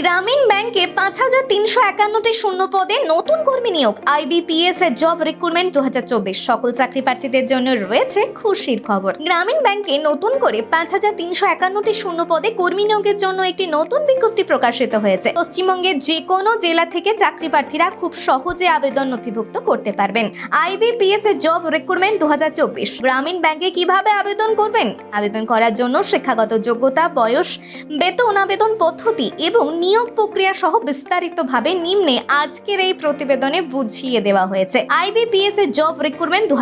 গ্রামীণ ব্যাংকে পাঁচ হাজার তিনশো একান্নটি শূন্য পদে নতুন কর্মী নিয়োগ। আইবিপিএস এর জব রিক্রুটমেন্ট দু হাজার চব্বিশ। সকল চাকরি প্রার্থীদের জন্য রয়েছে খুশির খবর। গ্রামীণ ব্যাংকে নতুন করে পাঁচ হাজার তিনশো একান্নটি শূন্য পদে কর্মী নিয়োগের জন্য একটি নতুন বিজ্ঞপ্তি প্রকাশিত হয়েছে। পশ্চিমবঙ্গের যে কোনো জেলা থেকে চাকরি প্রার্থীরা খুব সহজে আবেদন নথিভুক্ত করতে পারবেন। আইবিপিএস এর জব রিক্রুটমেন্ট দু হাজার চব্বিশ। গ্রামীণ ব্যাংকে কীভাবে আবেদন করবেন? আবেদন করার জন্য শিক্ষাগত যোগ্যতা, বয়স, বেতন, আবেদন পদ্ধতি এবং নিয়োগ প্রক্রিয়া সহ বিস্তারিতভাবে নিম্নে আজকের এই প্রতিবেদনে বুঝিয়ে দেওয়া হয়েছে। আইবিপিএস এর জব রিক্রুটমেন্ট দু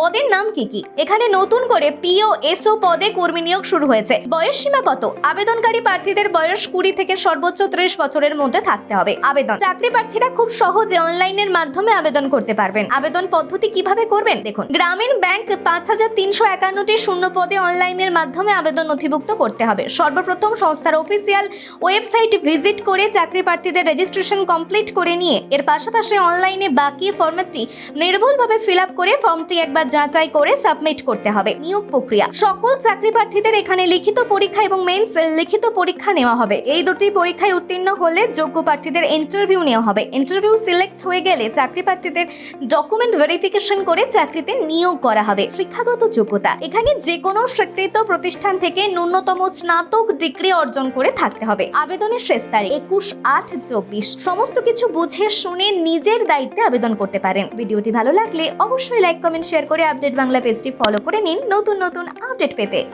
পদের নাম কি কি? এখানে নতুন করে পিও, এসও পদে কর্মী নিয়োগ শুরু হয়েছে। বয়স সীমা কত? আবেদনকারী প্রার্থীদের বয়স কুড়ি থেকে সর্বোচ্চ ত্রিশ বছরের মধ্যে থাকতে হবে। আবেদন। চাকরি প্রার্থীরা খুব সহজে অনলাইনের মাধ্যমে আবেদন করতে পারবেন। আবেদন পদ্ধতি কীভাবে করবেন? দেখুন, গ্রামীণ ব্যাংক পাঁচ হাজার তিনশো একান্নটি শূন্য পদে অনলাইনের মাধ্যমে আবেদন নথিভুক্ত করতে হবে। সর্বপ্রথম সংস্থার অফিসিয়াল ওয়েবসাইট ভিজিট করে চাকরি প্রার্থীদের রেজিস্ট্রেশন কমপ্লিট করে নিয়ে এর পাশাপাশি অনলাইনে বাকি ফরম্যাটটি নির্ভুলভাবে ফিল আপ করে ফর্মটি একবার যাচাই করে সাবমিট করতে হবে। নিয়োগ প্রক্রিয়া। সকল চাকরি প্রার্থীদের এখানে লিখিত পরীক্ষা এবং মেন্স লিখিত পরীক্ষা নেওয়া হবে। এই দুটি পরীক্ষায় উত্তীর্ণ হলে যোগ্য প্রার্থীদের ইন্টারভিউ নেওয়া হবে। ইন্টারভিউ সিলেক্ট হয়ে গেলে চাকরি প্রার্থীদের ডকুমেন্ট ভেরিফিকেশন করে চাকরিতে নিয়োগ করা হবে। শিক্ষাগত যোগ্যতা। এখানে যে কোনো স্বীকৃত প্রতিষ্ঠান থেকে ন্যূনতম স্নাতক ডিগ্রি অর্জন করে থাকতে হবে। আবেদনের শেষ তারিখ, একুশ আট চব্বিশ। সমস্ত কিছু বুঝে শুনে নিজের দায়িত্বে আবেদন করতে পারেন। ভিডিওটি ভালো লাগলে অবশ্যই লাইক কমেন্ট শেয়ার করে আপডেট বাংলা পেজটি ফলো করে নিন নতুন নতুন আপডেট পেতে।